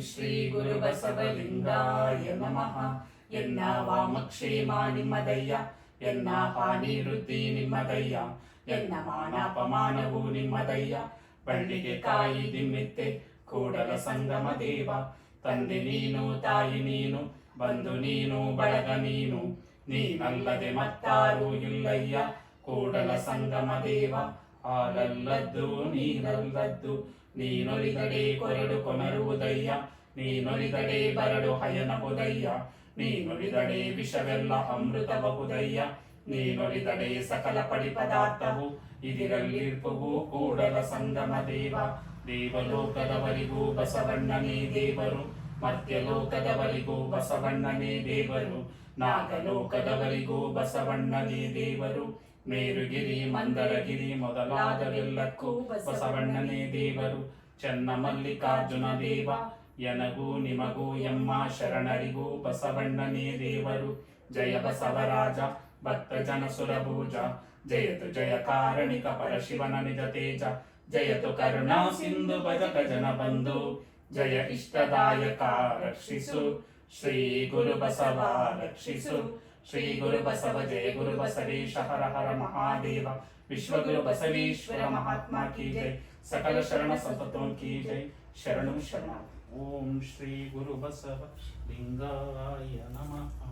ಶ್ರೀ ಗುರು ಬಸವಲಿಂಗಾಯ ನಮಃ. ಎನ್ನ ವಾಮಕ್ಷೇಮ ನಿಮ್ಮದಯ್ಯ, ಎನ್ನ ಹಾನಿ ವೃದ್ಧಿ ನಿಮ್ಮದಯ್ಯ, ಎನ್ನ ಮಾನಾಪಮಾನವು ನಿಮ್ಮದಯ್ಯ. ಬಳ್ಳಿಗೆ ಕಾಯಿ ದಿಮ್ಮಿತ್ತೆ, ಕೂಡಲ ಸಂಗಮ ದೇವ. ತಂದೆ ನೀನು, ತಾಯಿ ನೀನು ಬಂದು ನೀನು, ಬಳಗ ನೀನು. ನೀನಲ್ಲದೆ ಮತ್ತಾರು ಇಲ್ಲಯ್ಯ, ಕೂಡಲ ಸಂಗಮ ದೇವ. ಹಾಲಲ್ಲದ್ದು ನೀನಲ್ಲದ್ದು ನೀನೊಲಿದಡೆ ಕೊರಡು ಕೊನರುವುದಯ್ಯ, ನೀನೊಲಿದಡೆ ಬರಡು ಹಯನವುದಯ್ಯ ನೀನೊಲಿದಡೆ ವಿಷವೆಲ್ಲ ಅಮೃತಬಹುದಯ್ಯ, ನೀನೊಲಿದಡೆ ಸಕಲ ಪಡಿ ಪದಾರ್ಥವು ಇದಿರಲ್ಲಿರ್ಪವು ಕೂಡಲ ಸಂಗಮ ದೇವ. ದೇವಲೋಕದವರಿಗೂ ಬಸವಣ್ಣನೇ ದೇವರು, ಮರ್ತ್ಯಲೋಕದವರಿಗೂ ಬಸವಣ್ಣನೇ ದೇವರು, ನಾಗಲೋಕದವರಿಗೂ ಬಸವಣ್ಣನೇ ದೇವರು. ಮೇರುಗಿರಿ ಮಂದರಗಿರಿ ಮೊದಲಾದವೆಲ್ಲಕ್ಕೂ ಬಸವಣ್ಣನೇ ದೇವರು. ಚನ್ನ ಮಲ್ಲಿಕಾರ್ಜುನ ದೇವ. ಎನಗೂ ನಿಮಗೂ ಎಮ್ಮ ಶರಣರಿಗೂ ಬಸವಣ್ಣನೇ ದೇವರು. ಜಯ ಬಸವರಾಜ ಭಕ್ತ ಜನ ಸುರಭೂಜ ಜಯತು ಜಯ ಕಾರಣಿಕ ಪರಶಿವನ ನಿಜ ತೇಜ. ಜಯತು ಕರುಣಾ ಸಿಂಧು ಭಜಕ ಜನ ಬಂಧು. ಜಯ ಇಷ್ಟದಾಯಕ ರಕ್ಷಿಸು. श्री गुरु श्रीगुरुबसवा रक्षिसु। श्री गुरु बसव जय गुरु गुरुबसवेश हर हर महादेव। विश्व गुरु विश्वगुरुबसवेश्वर महात्मा की जय। सकल शरण संपतों की जय। शरण शरण। ओम श्री गुरु बसव लिंगाय नमः।